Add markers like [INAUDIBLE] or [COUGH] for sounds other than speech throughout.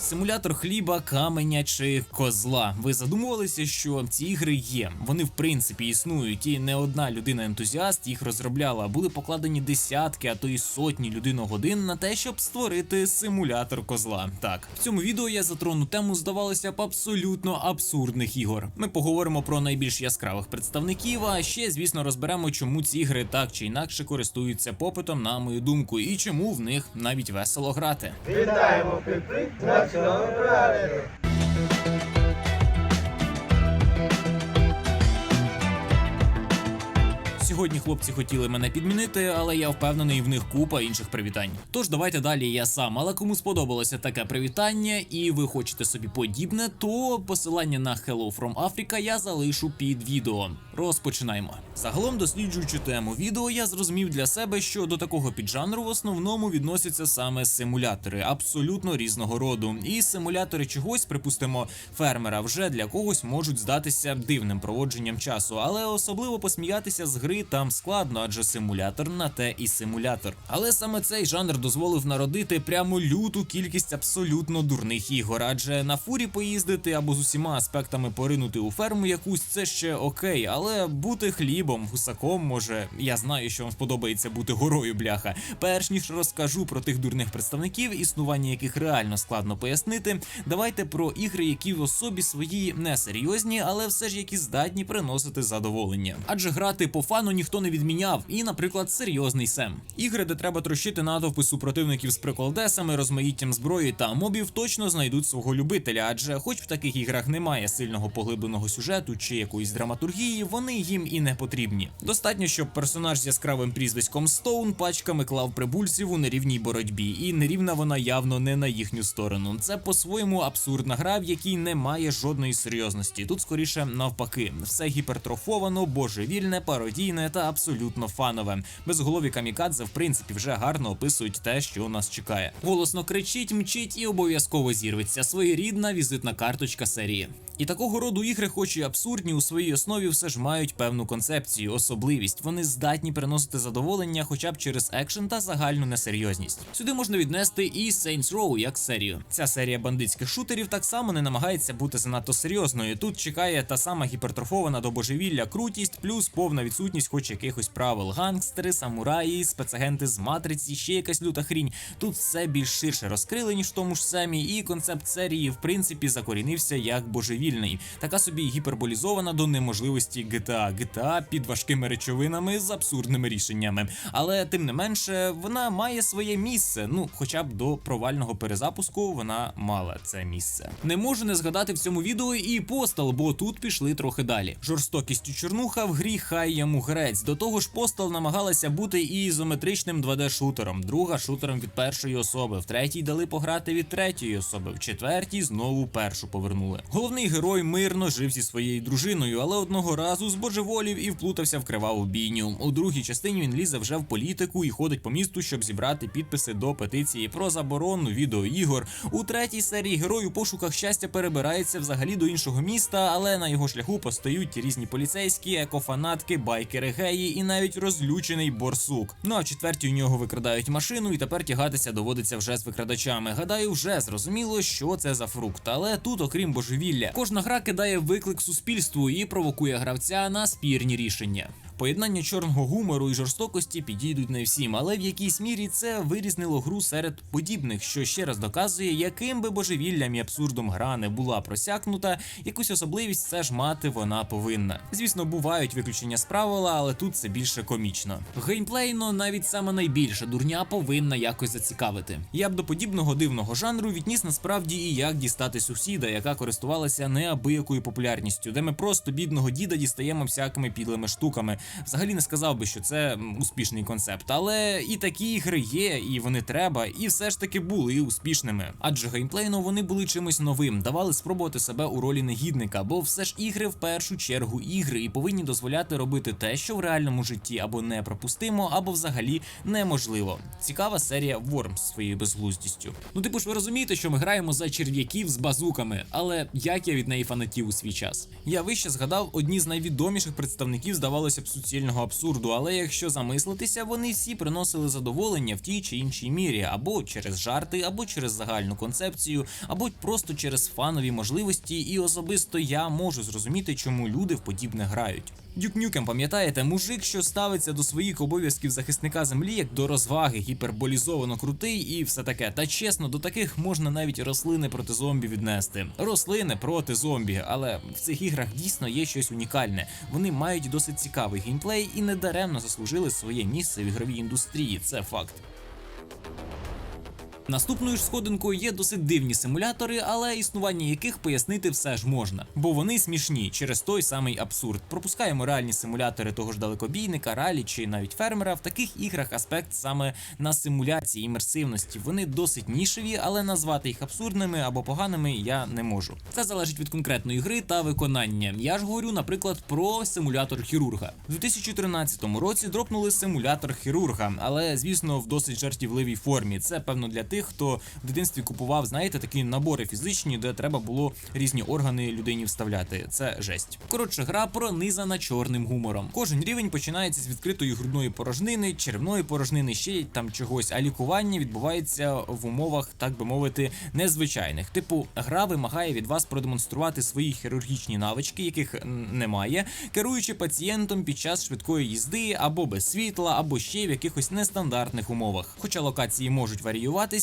Симулятор хліба, каменя чи козла. Ви задумувалися, що ці ігри є? Вони в принципі існують, і не одна людина-ентузіаст їх розробляла. Були покладені десятки, а то й сотні людиногодин на те, щоб створити симулятор козла. Так, в цьому відео я затрону тему, здавалося б, абсолютно абсурдних ігор. Ми поговоримо про найбільш яскравих представників, а ще, звісно, розберемо, чому ці ігри так чи інакше користуються попитом, на мою думку, і чому в них навіть весело грати. Вітаємо Піпи на Сьогодні хлопці хотіли мене підмінити, але я впевнений, в них купа інших привітань. Тож давайте далі я сам. Але кому сподобалося таке привітання, і ви хочете собі подібне, то посилання на Hello from Africa я залишу під відео. Розпочинаємо. Загалом, досліджуючи тему відео, я зрозумів для себе, що до такого піджанру в основному відносяться саме симулятори, абсолютно різного роду. І симулятори чогось, припустимо, фермера вже для когось можуть здатися дивним проводженням часу, але особливо посміятися з гри там складно, адже симулятор на те і симулятор. Але саме цей жанр дозволив народити прямо люту кількість абсолютно дурних ігор, адже на фурі поїздити або з усіма аспектами поринути у ферму якусь це ще окей, але бути хлібом, гусаком, може, я знаю, що вам сподобається бути горою бляха. Перш ніж розкажу про тих дурних представників, існування яких реально складно пояснити, давайте про ігри, які в особі свої не серйозні, але все ж які здатні приносити задоволення. Адже грати по фану ніхто не відміняв, і, наприклад, серйозний сем. Ігри, де треба трощити натовпи супротивників з приколдесами, розмаїттям зброї та мобів, точно знайдуть свого любителя, адже, хоч в таких іграх немає сильного поглибленого сюжету чи якоїсь драматургії, вони їм і не потрібні. Достатньо, щоб персонаж з яскравим прізвиськом Стоун пачками клав прибульців у нерівній боротьбі, і нерівна вона явно не на їхню сторону. Це по-своєму абсурдна гра, в якій немає жодної серйозності. Тут скоріше навпаки, все гіпертрофовано, божевільне, пародійне та абсолютно фанове. Безголові камікадзе, в принципі, вже гарно описують те, що нас чекає. Голосно кричить, мчить і обов'язково зірветься. Своєрідна візитна карточка серії. І такого роду ігри, хоч і абсурдні, у своїй основі все ж мають певну концепцію, особливість. Вони здатні приносити задоволення, хоча б через екшен та загальну несерйозність. Сюди можна віднести і Saints Row як серію. Ця серія бандитських шутерів так само не намагається бути занадто серйозною. Тут чекає та сама гіпертрофована до божевілля крутість, плюс повна відсутність хоч якихось правил. Гангстери, самураї, спецагенти з матриці, ще якась люта хрінь. Тут все більш ширше розкрили, ніж в тому ж семі, і концепт серії, в принципі, закорінився як божевільний. Така собі гіперболізована до неможливості GTA. GTA під важкими речовинами з абсурдними рішеннями. Але тим не менше, вона має своє місце. Ну, хоча б до провального перезапуску вона мала це місце. Не можу не згадати в цьому відео і постал, бо тут пішли трохи далі. Жорстокістю чорнуха в грі хай йому грець. До того ж, постал намагалася бути і ізометричним 2D-шутером, друга шутером від першої особи, в третій дали пограти від третьої особи, в четвертій знову першу повернули. Головний герой мирно жив зі своєю дружиною, але одного разу збожеволів і вплутався в криваву бійню. У другій частині він лізе вже в політику і ходить по місту, щоб зібрати підписи до петиції про заборону відеоігор. У третій серії герой у пошуках щастя перебирається взагалі до іншого міста, але на його шляху постають різні поліцейські, екофанатки, байкери геї і навіть розлючений борсук. Ну а в четвертій у нього викрадають машину, і тепер тягатися доводиться вже з викрадачами. Гадаю, вже зрозуміло, що це за фрукт. Але тут, окрім божевілля, кожна гра кидає виклик суспільству і провокує гравця на спірні рішення. Поєднання чорного гумору і жорстокості підійдуть не всім, але в якійсь мірі це вирізнило гру серед подібних, що ще раз доказує, яким би божевіллям і абсурдом гра не була просякнута, якусь особливість все ж мати вона повинна. Звісно, бувають виключення з правила, але тут це більше комічно. Геймплейно навіть саме найбільша дурня повинна якось зацікавити. Я б до подібного дивного жанру відніс насправді і як дістати сусіда, яка користувалася неабиякою популярністю, де ми просто бідного діда дістаємо всякими підлими штуками. Взагалі не сказав би, що це успішний концепт, але і такі ігри є, і вони треба, і все ж таки були успішними. Адже геймплейно вони були чимось новим, давали спробувати себе у ролі негідника, бо все ж ігри в першу чергу ігри і повинні дозволяти робити те, що в реальному житті або непропустимо, або взагалі неможливо. Цікава серія Worms своєю безглуздістю. Ну, типу ж ви розумієте, що ми граємо за черв'яків з базуками, але як я від неї фанатів у свій час. Я вище згадав одні з найвідоміших представників, здавалося б, суцільного абсурду, але якщо замислитися, вони всі приносили задоволення в тій чи іншій мірі, або через жарти, або через загальну концепцію, або просто через фанові можливості, і особисто я можу зрозуміти, чому люди в подібне грають. Дюк Нюкем, пам'ятаєте, мужик, що ставиться до своїх обов'язків захисника землі як до розваги, гіперболізовано крутий і все таке. Та чесно, до таких можна навіть рослини проти зомбі віднести. Рослини проти зомбі, але в цих іграх дійсно є щось унікальне. Вони мають досить цікавий геймплей і недаремно заслужили своє місце в ігровій індустрії. Це факт. Наступною ж сходинкою є досить дивні симулятори, але існування яких пояснити все ж можна, бо вони смішні через той самий абсурд. Пропускаємо реальні симулятори того ж далекобійника, ралі чи навіть фермера. В таких іграх аспект саме на симуляції імерсивності. Вони досить нішеві, але назвати їх абсурдними або поганими я не можу. Це залежить від конкретної гри та виконання. Я ж говорю, наприклад, про симулятор хірурга. У 2013 році дропнули симулятор хірурга, але звісно в досить жартівливій формі. Це певно для тих, хто в дитинстві купував, знаєте, такі набори фізичні, де треба було різні органи людині вставляти. Це жесть. Коротше, гра пронизана чорним гумором. Кожен рівень починається з відкритої грудної порожнини, червної порожнини, ще там чогось. А лікування відбувається в умовах, так би мовити, незвичайних. Типу, гра вимагає від вас продемонструвати свої хірургічні навички, яких немає, керуючи пацієнтом під час швидкої їзди або без світла, або ще в якихось нестандартних умовах. Хоча локації можуть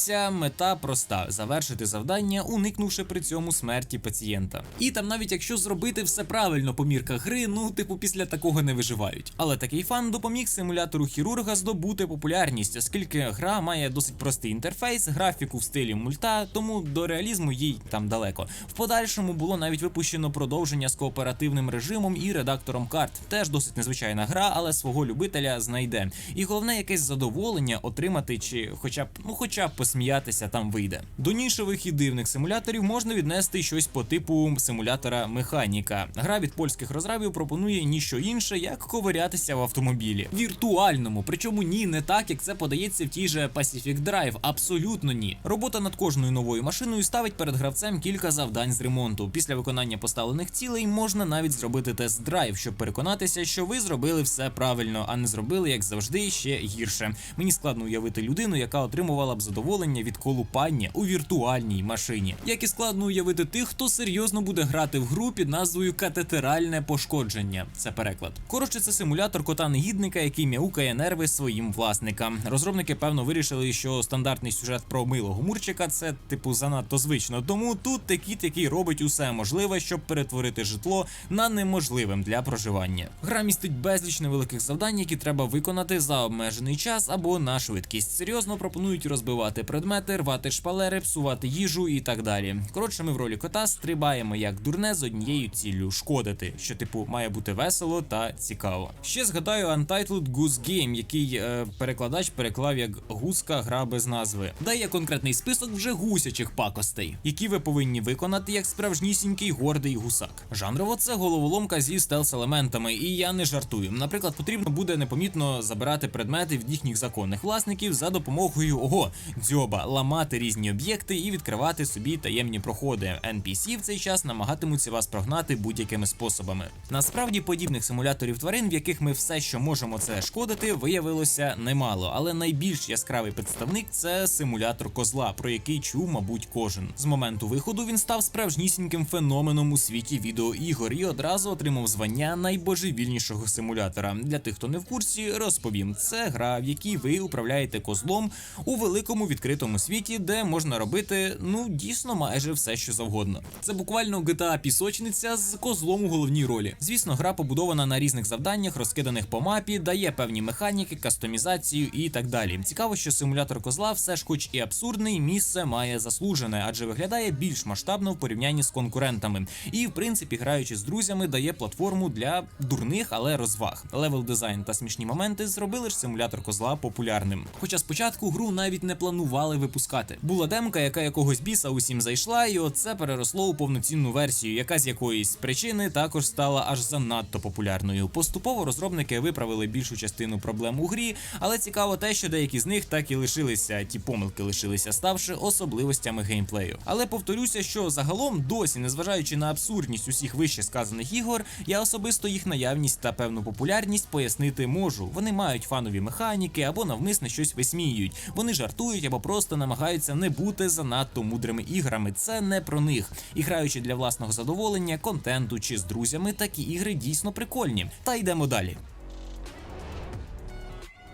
варіюватися, мета проста: завершити завдання, уникнувши при цьому смерті пацієнта. І там, навіть якщо зробити все правильно по мірках гри, ну типу після такого не виживають. Але такий фан допоміг симулятору хірурга здобути популярність, оскільки гра має досить простий інтерфейс, графіку в стилі мульта, тому до реалізму їй там далеко. В подальшому було навіть випущено продовження з кооперативним режимом і редактором карт. Теж досить незвичайна гра, але свого любителя знайде. І головне якесь задоволення отримати, чи хоча б ну хоча б посміятися там вийде. До нішевих і дивних симуляторів можна віднести щось по типу симулятора механіка. Гра від польських розрабів пропонує ніщо інше, як ковирятися в автомобілі. Віртуальному, причому ні, не так, як це подається в тій же Pacific Drive. Абсолютно ні. Робота над кожною новою машиною ставить перед гравцем кілька завдань з ремонту. Після виконання поставлених цілей можна навіть зробити тест-драйв, щоб переконатися, що ви зробили все правильно, а не зробили, як завжди, ще гірше. Мені складно уявити людину, яка отримувала б задоволення від колупання у віртуальній машині. Як і складно уявити тих, хто серйозно буде грати в гру під назвою катетеральне пошкодження. Це переклад. Коротше, це симулятор кота негідника, який мяукає нерви своїм власникам. Розробники певно вирішили, що стандартний сюжет про милого мурчика це типу занадто звично. Тому тут те кіт, який робить усе можливе, щоб перетворити житло на неможливим для проживання. Гра містить безліч невеликих завдань, які треба виконати за обмежений час або на швидкість. Серйозно пропонують розбивати предмети, рвати шпалери, псувати їжу і так далі. Коротше, ми в ролі кота стрибаємо як дурне з однією ціллю шкодити, що типу має бути весело та цікаво. Ще згадаю Untitled Goose Game, який е, перекладач переклав як гуска гра без назви. Дає конкретний список вже гусячих пакостей, які ви повинні виконати як справжнісінький гордий гусак. Жанрово це головоломка зі стелс-елементами, і я не жартую. Наприклад, потрібно буде непомітно забирати предмети від їхніх законних власників за допомогою ого дзьоба, ламати різні об'єкти і відкривати собі таємні проходи. NPC в цей час намагатимуться вас прогнати будь-якими способами. Насправді подібних симуляторів тварин, в яких ми все, що можемо це шкодити, виявилося немало. Але найбільш яскравий представник це симулятор козла, про який чув, мабуть, кожен. З моменту виходу він став справжнісіньким феноменом у світі відеоігор і одразу отримав звання найбожевільнішого симулятора. Для тих, хто не в курсі, розповім. Це гра, в якій ви управляєте козлом у великому відкритому світі, де можна робити ну дійсно майже все, що завгодно. Це буквально GTA пісочниця з козлом у головній ролі. Звісно, гра побудована на різних завданнях, розкиданих по мапі, дає певні механіки, кастомізацію і так далі. Цікаво, що симулятор козла все ж, хоч і абсурдний, місце має заслужене, адже виглядає більш масштабно в порівнянні з конкурентами. І в принципі, граючи з друзями, дає платформу для дурних, але розваг. Левел дизайн та смішні моменти зробили ж симулятор козла популярним. Хоча спочатку гру навіть не планували планували випускати. Була демка, яка якогось біса усім зайшла, і оце переросло у повноцінну версію, яка з якоїсь причини також стала аж занадто популярною. Поступово розробники виправили більшу частину проблем у грі, але цікаво те, що деякі з них так і лишилися, ті помилки лишилися, ставши особливостями геймплею. Але повторюся, що загалом досі, незважаючи на абсурдність усіх вище сказаних ігор, я особисто їх наявність та певну популярність пояснити можу. Вони мають фанові механіки або навмисне щось висміюють. Вони жартують або просто намагаються не бути занадто мудрими іграми. Це не про них. І граючи для власного задоволення, контенту чи з друзями, такі ігри дійсно прикольні. Та йдемо далі.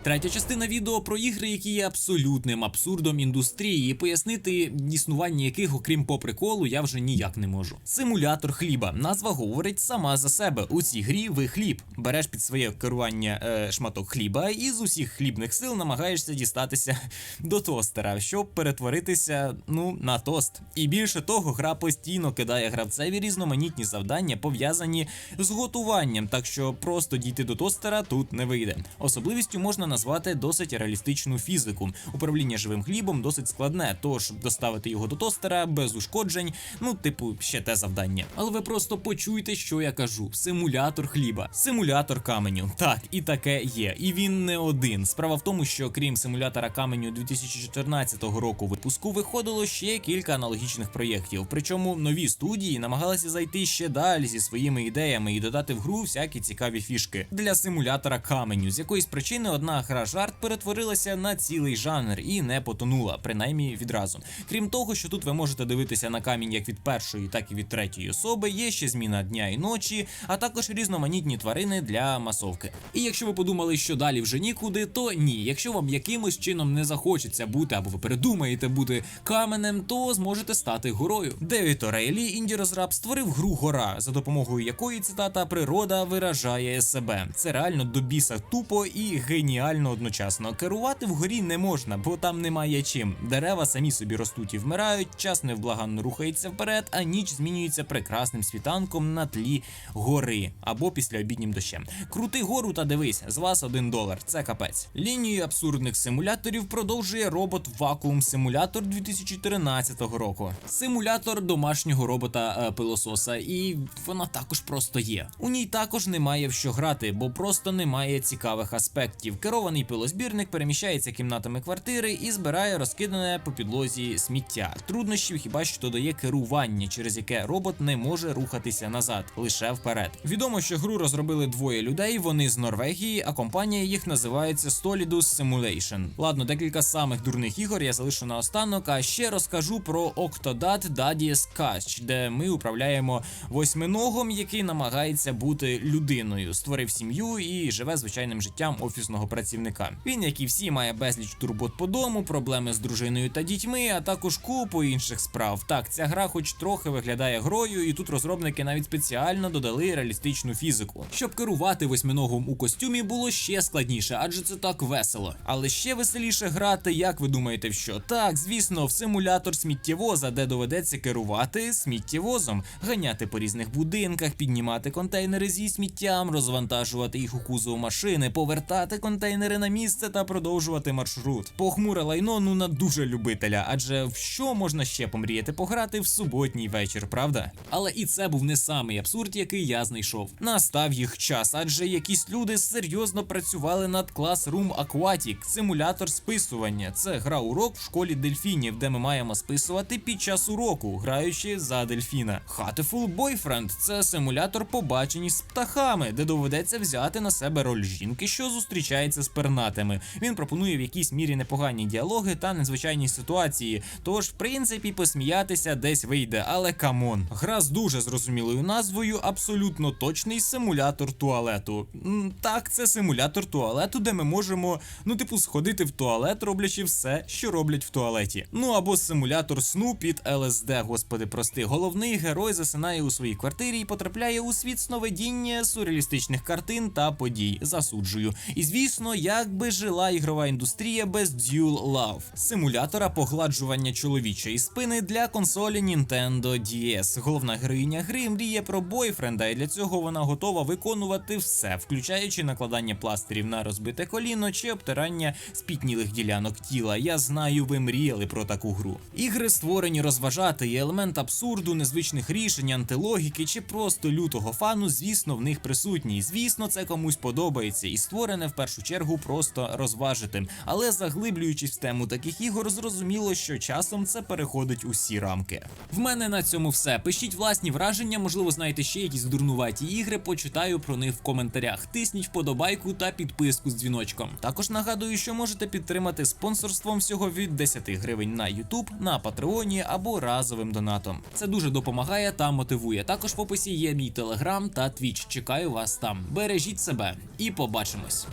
Третя частина відео про ігри, які є абсолютним абсурдом індустрії, і пояснити існування яких, окрім по приколу, я вже ніяк не можу. Симулятор хліба. Назва говорить сама за себе. У цій грі ви хліб. Береш під своє керування е, шматок хліба і з усіх хлібних сил намагаєшся дістатися [LAUGHS] до тостера, щоб перетворитися ну на тост. І більше того, гра постійно кидає гравцеві різноманітні завдання, пов'язані з готуванням, так що просто дійти до тостера тут не вийде. Особливістю можна назвати досить реалістичну фізику. Управління живим хлібом досить складне, тож доставити його до тостера без ушкоджень, ну, типу, ще те завдання. Але ви просто почуйте, що я кажу: симулятор хліба, симулятор каменю. Так, і таке є. І він не один. Справа в тому, що крім симулятора каменю 2014 року випуску виходило ще кілька аналогічних проєктів. Причому нові студії намагалися зайти ще далі зі своїми ідеями і додати в гру всякі цікаві фішки для симулятора каменю. З якоїсь причини одна гра жарт перетворилася на цілий жанр і не потонула, принаймні відразу. Крім того, що тут ви можете дивитися на камінь як від першої, так і від третьої особи. Є ще зміна дня і ночі, а також різноманітні тварини для масовки. І якщо ви подумали, що далі вже нікуди, то ні. Якщо вам якимось чином не захочеться бути або ви передумаєте бути каменем, то зможете стати горою. ДевідОрейлі, інді розраб, створив гру Гора, за допомогою якої цитата природа виражає себе. Це реально до біса тупо і геніально одночасно. Керувати вгорі не можна, бо там немає чим. Дерева самі собі ростуть і вмирають, час невблаганно рухається вперед, а ніч змінюється прекрасним світанком на тлі гори або після обіднім дощем. Крути гору та дивись, з вас один долар. Це капець. Лінію абсурдних симуляторів продовжує робот Vacuum Simulator 2014 року. Симулятор домашнього робота е, пилососа, і вона також просто є. У ній також немає в що грати, бо просто немає цікавих аспектів. Керований пилозбірник переміщається кімнатами квартири і збирає розкидане по підлозі сміття. Труднощів хіба що додає керування, через яке робот не може рухатися назад, лише вперед. Відомо, що гру розробили двоє людей. Вони з Норвегії, а компанія їх називається Stolidus Simulation. Ладно, декілька самих дурних ігор я залишу на останок. А ще розкажу про Octodad Dadies Catch, де ми управляємо восьминогом, який намагається бути людиною, створив сім'ю і живе звичайним життям офісного працівника. Він, як і всі, має безліч турбот по дому, проблеми з дружиною та дітьми, а також купу інших справ. Так, ця гра, хоч трохи виглядає грою, і тут розробники навіть спеціально додали реалістичну фізику. Щоб керувати восьминогом у костюмі було ще складніше, адже це так весело. Але ще веселіше грати, як ви думаєте, в що? Так, звісно, в симулятор сміттєвоза, де доведеться керувати сміттєвозом, ганяти по різних будинках, піднімати контейнери зі сміттям, розвантажувати їх у кузов машини, повертати контейнери на місце та продовжувати маршрут. Похмуре лайно ну на дуже любителя, адже в що можна ще помріяти пограти в суботній вечір, правда? Але і це був не самий абсурд, який я знайшов. Настав їх час, адже якісь люди серйозно працювали над Classroom Aquatic, симулятор списування. Це гра урок в школі дельфінів, де ми маємо списувати під час уроку, граючи за дельфіна. Hateful Boyfriend – це симулятор побачень з птахами, де доведеться взяти на себе роль жінки, що зустрічається з пернатими. Він пропонує в якійсь мірі непогані діалоги та незвичайні ситуації. Тож, в принципі, посміятися десь вийде, але камон. Гра з дуже зрозумілою назвою, абсолютно точний симулятор туалету. Так, це симулятор туалету, де ми можемо, ну, типу, сходити в туалет, роблячи все, що роблять в туалеті. Ну або симулятор сну під ЛСД, господи, прости. Головний герой засинає у своїй квартирі і потрапляє у світ сновидіння сюрреалістичних картин та подій. Засуджую. І звісно, написано, як би жила ігрова індустрія без Dual Love – симулятора погладжування чоловічої спини для консолі Nintendo DS. Головна героїня гри мріє про бойфренда, і для цього вона готова виконувати все, включаючи накладання пластирів на розбите коліно чи обтирання спітнілих ділянок тіла. Я знаю, ви мріяли про таку гру. Ігри створені розважати, і елемент абсурду, незвичних рішень, антилогіки чи просто лютого фану, звісно, в них присутній. Звісно, це комусь подобається і створене в першу чергу просто розважити. Але заглиблюючись в тему таких ігор, зрозуміло, що часом це переходить усі рамки. В мене на цьому все. Пишіть власні враження, можливо, знаєте ще якісь дурнуваті ігри. Почитаю про них в коментарях. Тисніть вподобайку та підписку з дзвіночком. Також нагадую, що можете підтримати спонсорством всього від 10 гривень на YouTube, на Патреоні або разовим донатом. Це дуже допомагає та мотивує. Також в описі є мій телеграм та твіч. Чекаю вас там. Бережіть себе і побачимось.